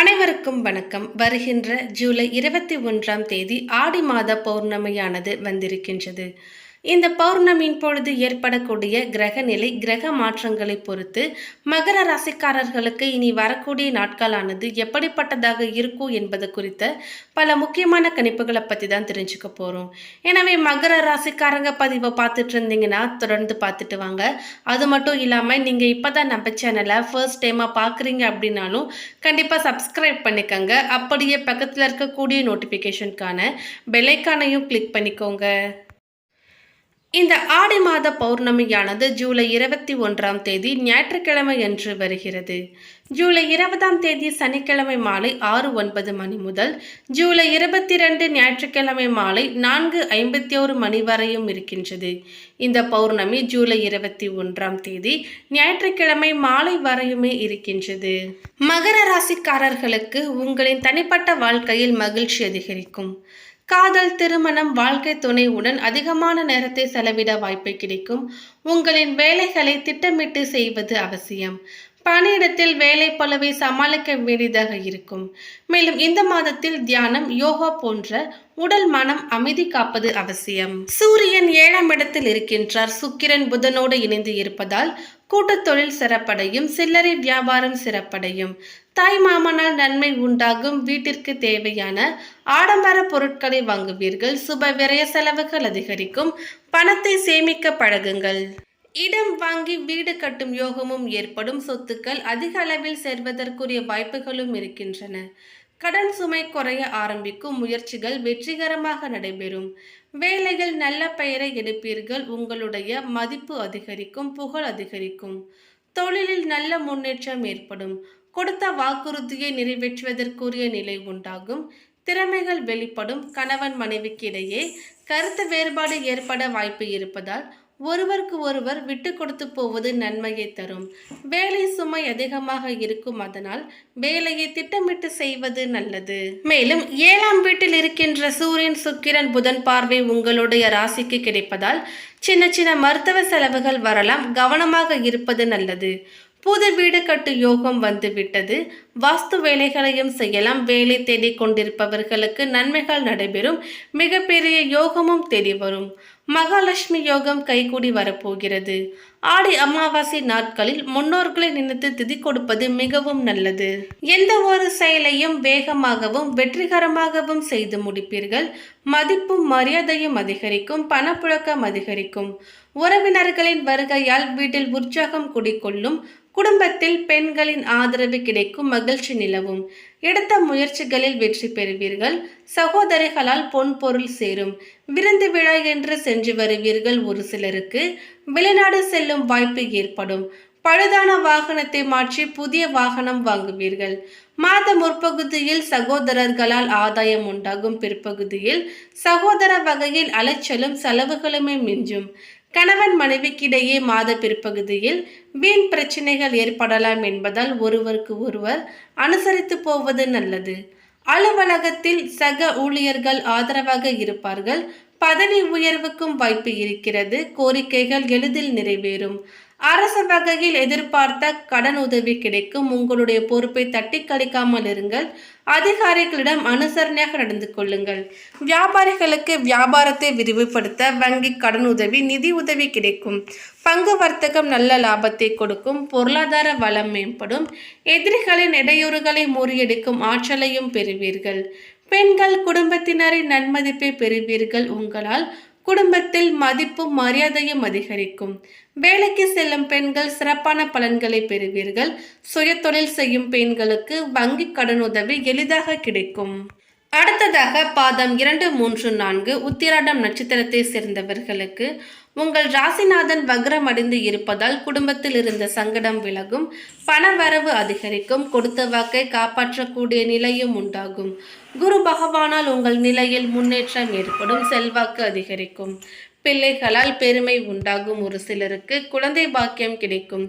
அனைவருக்கும் வணக்கம். வருகின்ற ஜூலை இருபத்தி ஒன்றாம் தேதி ஆடி மாத பௌர்ணமியானது வந்திருக்கின்றது. இந்த பௌர்ணமியின் பொழுது ஏற்படக்கூடிய கிரக நிலை கிரக மாற்றங்களை பொறுத்து மகர ராசிக்காரர்களுக்கு இனி வரக்கூடிய நாட்களானது எப்படிப்பட்டதாக இருக்கும் என்பது குறித்த பல முக்கியமான கணிப்புகளை பற்றி தான் தெரிஞ்சுக்க போகிறோம் எனவே மகர ராசிக்காரங்க பதிவை பார்த்துட்டு இருந்தீங்கன்னா தொடர்ந்து பார்த்துட்டு வாங்க. அது மட்டும் இல்லாமல் நீங்கள் இப்போ தான் நம்ம சேனலை ஃபர்ஸ்ட் டைமாக பார்க்குறீங்க அப்படின்னாலும் கண்டிப்பாக சப்ஸ்கிரைப் பண்ணிக்கோங்க. அப்படியே பக்கத்தில் இருக்கக்கூடிய நோட்டிஃபிகேஷனுக்கான பெலைக்கானையும் கிளிக் பண்ணிக்கோங்க. இந்த ஆடி மாத பௌர்ணமியானது ஜூலை இருபத்தி ஒன்றாம் தேதி ஞாயிற்றுக்கிழமை என்று வருகிறது. ஜூலை இருபதாம் தேதி சனிக்கிழமை மாலை ஆறு ஒன்பது மணி முதல் ஜூலை இருபத்தி ரெண்டு ஞாயிற்றுக்கிழமை மாலை நான்கு ஐம்பத்தி ஒரு மணி வரையும் இருக்கின்றது. இந்த பௌர்ணமி ஜூலை இருபத்தி ஒன்றாம் தேதி ஞாயிற்றுக்கிழமை மாலை வரையுமே இருக்கின்றது. மகர ராசிக்காரர்களுக்கு உங்களின் தனிப்பட்ட வாழ்க்கையில் மகிழ்ச்சி அதிகரிக்கும். காதல் திருமணம் வாழ்க்கை துணையுடன் அதிகமான நேரத்தை செலவிட வாய்ப்பு கிடைக்கும். உங்களின் வேலைகளை திட்டமிட்டு செய்வது அவசியம். பணியிடத்தில் வேலை பளவை சமாளிக்க வேண்டியதாக இருக்கும். மேலும் இந்த மாதத்தில் தியானம் யோகா போன்ற உடல் மனம் அமைதி காப்பது அவசியம். சூரியன் ஏழாம் இடத்தில் இருக்கின்றார். சுக்கிரன் புதனோடு இணைந்து இருப்பதால் கூட்டத்தொழில் சிறப்படையும் சில்லறை வியாபாரம் சிறப்படையும். தாய் மாமனால் நன்மை உண்டாகும் வீட்டிற்கு தேவையான ஆடம்பர பொருட்களை வாங்குவீர்கள் சுப விரய செலவுகள் அதிகரிக்கும் பணத்தை சேமிக்க பழகுங்கள். இடம் வாங்கி வீடு கட்டும் யோகமும் ஏற்படும் சொத்துக்கள் அதிக அளவில் சேர்வதற்குரிய வாய்ப்புகளும் இருக்கின்றன. கடன் சுமை குறைய ஆரம்பிக்கும் முயற்சிகள் வெற்றிகரமாக நடைபெறும். வேலைகள் நல்ல பெயரை எடுப்பீர்கள் உங்களுடைய மதிப்பு அதிகரிக்கும் புகழ் அதிகரிக்கும். தொழிலில் நல்ல முன்னேற்றம் ஏற்படும். கொடுத்த வாக்குறுதியை நிறைவேற்றுவதற்குரிய நிலை உண்டாகும். திறமைகள் வெளிப்படும். கணவன் மனைவிக்கு இடையே கருத்து வேறுபாடு ஏற்பட வாய்ப்பு இருப்பதால் ஒருவருக்கு ஒருவர் விட்டு கொடுத்து போவது நன்மையை தரும். வேலை சுமை அதிகமாக இருக்கும் அதனால் வேலையை திட்டமிட்டு செய்வது நல்லது. மேலும் ஏழாம் வீட்டில் இருக்கின்ற சூரியன் சுக்கிரன் புதன் பார்வை உங்களுடைய ராசிக்கு கிடைப்பதால் சின்ன சின்ன மருத்துவ செலவுகள் வரலாம். கவனமாக இருப்பது நல்லது. புது வீடு கட்டு யோகம் வந்துவிட்டது. வாஸ்து வேலைகளையும் செய்யலாம். வேலை தேடிக் கொண்டிருப்பவர்களுக்கு நன்மைகள் நடைபெறும். மிகப்பெரிய யோகமும் தேடி வரும். மகாலட்சுமி யோகம் கைகூடி வரப்போகிறது. ஆடி அமாவாசை நாட்களில் முன்னோர்களை நினைத்து திதி கொடுப்பது மிகவும் நல்லது. எந்த ஒரு செயலையும் வேகமாகவும் வெற்றிகரமாகவும் செய்து முடிப்பீர்கள். மதிப்பும் மரியாதையும் அதிகரிக்கும் பணப்புழக்கம் அதிகரிக்கும். உறவினர்களின் வருகையால் வீட்டில் உற்சாகம் குடிக்கொள்ளும் குடும்பத்தில் பெண்களின் ஆதரவு கிடைக்கும் மகிழ்ச்சி நிலவும். எடுத்த முயற்சிகளில் வெற்றி பெறுவீர்கள். சகோதரிகளால் பொன் பொருள் சேரும். விருந்து விழா என்று சென்று வருவீர்கள் ஒரு சிலருக்கு. வெளிநாடு செல்லும் வாய்ப்பு ஏற்படும். பழுதான வாகனத்தை மாற்றி புதிய வாகனம் வாங்குவீர்கள். மாத முற்பகுதியில் சகோதரர்களால் ஆதாயம் உண்டாகும் பிற்பகுதியில் சகோதர வகையில் அலைச்சலும் செலவுகளுமே மிஞ்சும். கணவன் மனைவிக்கிடையே மாத பிற்பகுதியில் வீண் பிரச்சனைகள் ஏற்படலாம் என்பதால் ஒருவருக்கு ஒருவர் அனுசரித்து போவது நல்லது. அலுவலகத்தில் சக ஊழியர்கள் ஆதரவாக இருப்பார்கள். பதவி உயர்வுக்கும் வாய்ப்பு இருக்கிறது. கோரிக்கைகள் எளிதில் நிறைவேறும். அரசு வகையில் எதிர்பார்த்த கடன் உதவி கிடைக்கும். உங்களுடைய பொறுப்பை தட்டி கழிக்காமல் இருங்கள். அதிகாரிகளிடம் அனுசரணையாக நடந்து கொள்ளுங்கள். வியாபாரிகளுக்கு வியாபாரத்தை விரிவுபடுத்த வங்கி கடன் உதவி நிதி உதவி கிடைக்கும். பங்கு வர்த்தகம் நல்ல லாபத்தை கொடுக்கும். பொருளாதார வளம் மேம்படும். எதிரிகளின் இடையூறுகளை முறியடிக்கும் ஆற்றலையும் பெறுவீர்கள். பெண்கள் குடும்பத்தினரின் நன்மதிப்பை பெறுவீர்கள். உங்களால் குடும்பத்தில் மதிப்பும் மரியாதையும் அதிகரிக்கும். வேலைக்கு செல்லும் பெண்கள் சிறப்பான பலன்களை பெறுவீர்கள். சுயதொழில் செய்யும் பெண்களுக்கு வங்கி கடனுதவி எளிதாக கிடைக்கும். அடுத்ததாக பாதம் இரண்டு மூன்று நான்கு உத்திராடம் நட்சத்திரத்தை சேர்ந்தவர்களுக்கு உங்கள் ராசிநாதன் வக்ரம் அடைந்து இருப்பதால் குடும்பத்தில் இருந்த சங்கடம் விலகும் பணவரவு அதிகரிக்கும் கொடுத்த வாக்கை காப்பாற்றக்கூடிய நிலையும் உண்டாகும். குரு பகவானால் உங்கள் நிலையில் முன்னேற்றம் ஏற்படும் செல்வாக்கு அதிகரிக்கும். பிள்ளைகளால் பெருமை உண்டாகும் ஒரு சிலருக்கு குழந்தை பாக்கியம் கிடைக்கும்.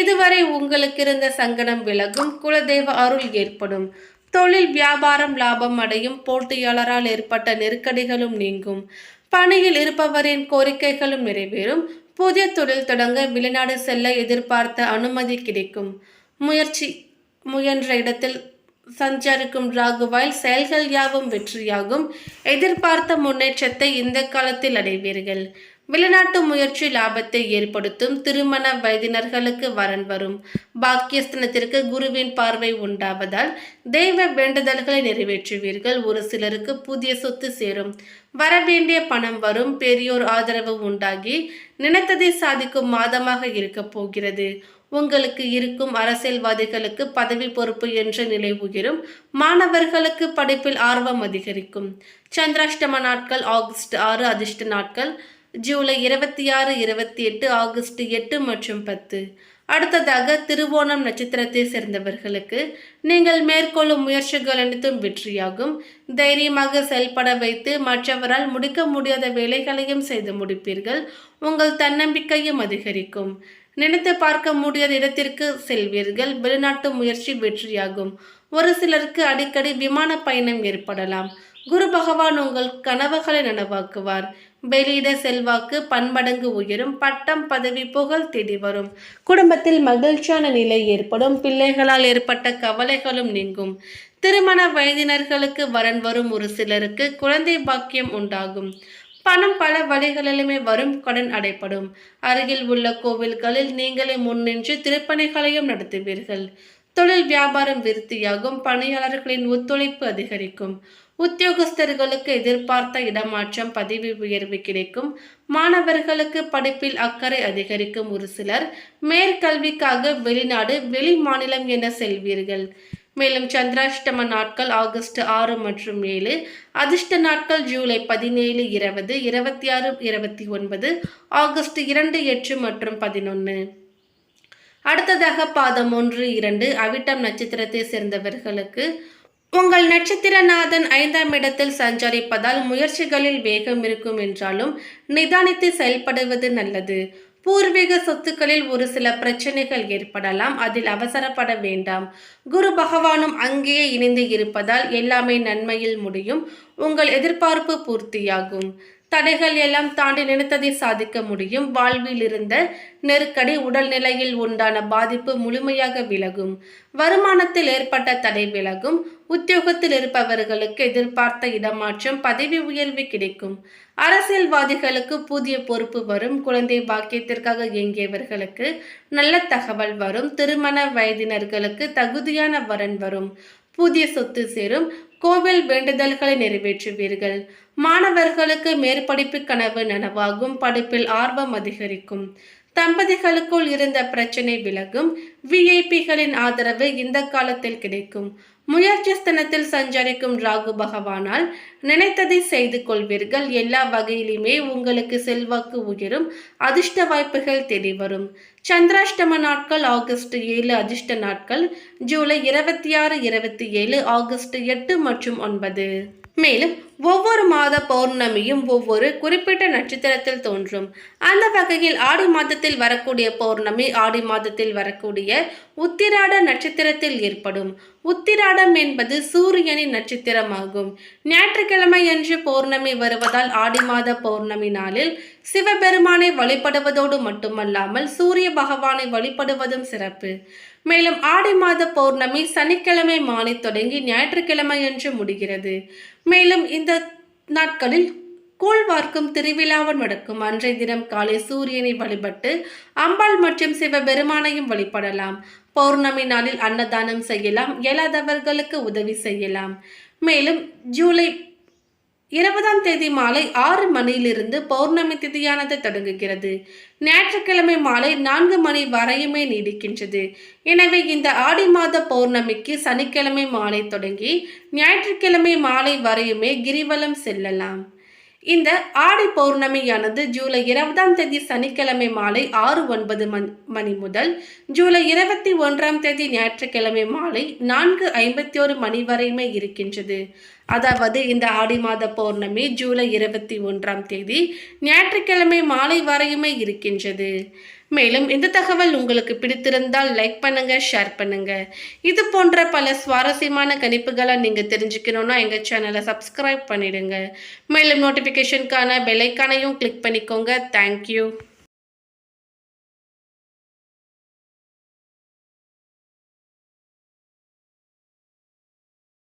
இதுவரை உங்களுக்கு இருந்த சங்கடம் விலகும் குலதெய்வ அருள் ஏற்படும். தொழில் வியாபாரம் லாபம் அடையும் போட்டியாளரால் ஏற்பட்ட நெருக்கடிகளும் நீங்கும். பணியில் இருப்பவரின் கோரிக்கைகளும் நிறைவேறும். புதிய தொழில் தொடங்க வெளிநாடு செல்ல எதிர்பார்த்த அனுமதி கிடைக்கும். முயற்சி முயன்ற இடத்தில் சஞ்சரிக்கும் ராகுவால் செயல்கள் யாவும் வெற்றியாகும். எதிர்பார்த்த முன்னேற்றத்தை இந்த காலத்தில் அடைவீர்கள். வெளிநாட்டு முயற்சி லாபத்தை ஏற்படுத்தும் திருமண வயதினர்களுக்கு வரன் வரும். பாக்கியஸ்தனத்திற்கு குருவின் பார்வை உண்டாவதால் தெய்வ வேண்டுதல்களை நிறைவேற்றுவீர்கள். ஒரு சிலருக்கு புதிய சொத்து சேரும். வரவேண்டிய பணம் வரும். பெரியோர் ஆதரவு உண்டாகி நினைத்ததை சாதிக்கும் மாதமாக இருக்கப் போகிறது. உங்களுக்கு இருக்கும் அரசியல்வாதிகளுக்கு பதவி பொறுப்பு என்ற நிலை உயரும். மாணவர்களுக்கு படிப்பில் ஆர்வம் அதிகரிக்கும். சந்திராஷ்டம நாட்கள் ஆகஸ்ட் ஆறு அதிர்ஷ்ட நாட்கள் ஜூலை இருபத்தி ஆறு இருபத்தி எட்டு ஆகஸ்ட் எட்டு மற்றும் பத்து. அடுத்ததாக திருவோணம் நட்சத்திரத்தை சேர்ந்தவர்களுக்கு நீங்கள் மேற்கொள்ளும் முயற்சிகள் அனைத்தும் வெற்றியாகும். தைரியமாக செயல்பட வைத்து மற்றவரால் முடிக்க முடியாத வேலைகளையும் செய்து முடிப்பீர்கள். உங்கள் தன்னம்பிக்கையும் அதிகரிக்கும். நினைத்து பார்க்க முடியாத இடத்திற்கு செல்வீர்கள். வெளிநாட்டு முயற்சி வெற்றியாகும். ஒரு சிலருக்கு அடிக்கடி விமான பயணம் ஏற்படலாம். குரு பகவான் உங்கள் கனவுகளை நனவாக்குவார். வெளியிட செல்வாக்கு பன்மடங்கு உயரும் பட்டம் பதவி புகழ் தேடி வரும். குடும்பத்தில் மகிழ்ச்சியான நிலை ஏற்படும். பிள்ளைகளால் ஏற்பட்ட கவலைகளும் நீங்கும். திருமண வயதினர்களுக்கு வரன் வரும் ஒரு சிலருக்கு குழந்தை பாக்கியம் உண்டாகும். பணம் பல வழிகளிலுமே வரும் கடன் அடைப்படும். அருகில் உள்ள கோவில்களில் நீங்களே முன்னின்று திருப்பணிகளையும் நடத்துவீர்கள். தொழில் வியாபாரம் விருத்தியாகும் பணியாளர்களின் ஒத்துழைப்பு அதிகரிக்கும். உத்தியோகஸ்தர்களுக்கு எதிர்பார்த்த இடமாற்றம் பதவி உயர்வு கிடைக்கும். மாணவர்களுக்கு படிப்பில் அக்கறை அதிகரிக்கும் ஒரு சிலர் மேற்கல்விக்காக வெளிநாடு வெளி மாநிலம் என செல்வீர்கள். மேலும் சந்திராஷ்டம நாட்கள் ஆகஸ்ட் ஆறு மற்றும் ஏழு அதிர்ஷ்ட நாட்கள் ஜூலை பதினேழு இருபது இருபத்தி ஆறு இருபத்தி ஒன்பது ஆகஸ்ட் இரண்டு எட்டு மற்றும் பதினொன்று அடுத்ததாக பாதம் ஒன்று இரண்டு அவிட்டம் நட்சத்திரத்தை சேர்ந்தவர்களுக்கு உங்கள் நட்சத்திரநாதன் ஐந்தாம் இடத்தில் சஞ்சரிப்பதால் முயற்சிகளில் வேகம் இருக்கும் என்றாலும் நிதானித்து செயல்படுவது நல்லது. பூர்வீக சொத்துக்களில் ஒரு சில பிரச்சனைகள் ஏற்படலாம் அதில் அவசரப்பட வேண்டாம். குரு பகவானும் அங்கேயே இணைந்து இருப்பதால் எல்லாமே நன்மையில் முடியும் உங்கள் எதிர்பார்ப்பு பூர்த்தியாகும். தடைகள் எல்லாம் தாண்டி நினைத்ததை சாதிக்க முடியும். வாழ்வில் இருந்த நெருக்கடி உடல்நிலையில் உண்டான பாதிப்பு முழுமையாக விலகும். வருமானத்தில் ஏற்பட்ட தடை விலகும். உத்தியோகத்தில் இருப்பவர்களுக்கு எதிர்பார்த்த இடமாற்றம் பதவி உயர்வு கிடைக்கும். அரசியல்வாதிகளுக்கு புதிய பொறுப்பு வரும். குழந்தை பாக்கியத்திற்காக இயங்கியவர்களுக்கு நல்ல தகவல் வரும். திருமண வயதினர்களுக்கு தகுதியான வரன் வரும். புதிய சொத்து சேரும். கோவில் வேண்டுதல்களை நிறைவேற்றுவீர்கள். மாணவர்களுக்கு மேற்படிப்பு கனவு நனவாகும் படிப்பில் ஆர்வம் அதிகரிக்கும். தம்பதிகளுக்குள் இருந்த பிரச்சனை விலகும். விஐபிகளின் ஆதரவு இந்த காலத்தில் கிடைக்கும். முயற்சி ஸ்தனத்தில் சஞ்சரிக்கும் ராகு பகவானால் நினைத்ததை செய்து கொள்வீர்கள். எல்லா வகையிலுமே உங்களுக்கு செல்வாக்கு உயரும் அதிர்ஷ்ட வாய்ப்புகள் தேடி வரும். சந்திராஷ்டம நாட்கள் ஆகஸ்ட் ஏழு அதிர்ஷ்ட நாட்கள் ஜூலை இருபத்தி ஆறு இருபத்தி ஏழு ஆகஸ்ட் எட்டு மற்றும் ஒன்பது. மேலும் ஒவ்வொரு மாத பௌர்ணமியும் ஒவ்வொரு குறிப்பிட்ட நட்சத்திரத்தில் தோன்றும். அந்த வகையில் ஆடி மாதத்தில் வரக்கூடிய பௌர்ணமி ஆடி மாதத்தில் வரக்கூடிய உத்திராட நட்சத்திரத்தில் ஏற்படும். உத்திராடம் என்பது சூரியனின் நட்சத்திரமாகும். ஞாயிற்றுக்கிழமை அன்று பௌர்ணமி வருவதால் ஆடி மாத பௌர்ணமி நாளில் சிவபெருமானை வழிபடுவதோடு மட்டுமல்லாமல் சூரிய பகவானை வழிபடுவதும் சிறப்பு. மேலும் ஆடி மாத பௌர்ணமி சனிக்கிழமை மாலை தொடங்கி ஞாயிற்றுக்கிழமை என்று முடிகிறது. மேலும் இந்த நாட்களில் கூழ் வார்க்கும் திருவிழாவும் நடக்கும். அன்றைய தினம் காலை சூரியனை வழிபட்டு அம்பாள் மற்றும் சிவபெருமானையும் வழிபடலாம். பௌர்ணமி நாளில் அன்னதானம் செய்யலாம். இயலாதவர்களுக்கு உதவி செய்யலாம். மேலும் ஜூலை இருபதாம் தேதி மாலை ஆறு மணியிலிருந்து பௌர்ணமி திதியானது தொடங்குகிறது. ஞாயிற்றுக்கிழமை மாலை நான்கு மணி வரையுமே நீடிக்கின்றது. எனவே இந்த ஆடி மாத பௌர்ணமிக்கு சனிக்கிழமை மாலை தொடங்கி ஞாயிற்றுக்கிழமை மாலை வரையுமே கிரிவலம் செல்லலாம். இந்த ஆடி பௌர்ணமியானது ஜூலை இருபதாம் தேதி சனிக்கிழமை மாலை ஆறு ஒன்பது மணி முதல் ஜூலை இருபத்தி ஒன்றாம் தேதி ஞாயிற்றுக்கிழமை மாலை நான்கு ஐம்பத்தி ஒரு மணி வரையுமே இருக்கின்றது. அதாவது இந்த ஆடி மாத பௌர்ணமி ஜூலை இருபத்தி ஒன்றாம் தேதி ஞாயிற்றுக்கிழமை மாலை வரையுமே இருக்கின்றது. மேலும் இந்த தகவல் உங்களுக்கு பிடித்திருந்தால் லைக் பண்ணுங்க ஷேர் பண்ணுங்க. இது போன்ற பல சுவாரஸ்யமான கணிப்புகளை நீங்க தெரிஞ்சுக்கணும்னா எங்க சேனலை சப்ஸ்கிரைப் பண்ணிடுங்க. மேலும் நோட்டிஃபிகேஷனுக்கான பெல்லைக்கானையும் கிளிக் பண்ணிக்கோங்க. தேங்க்யூ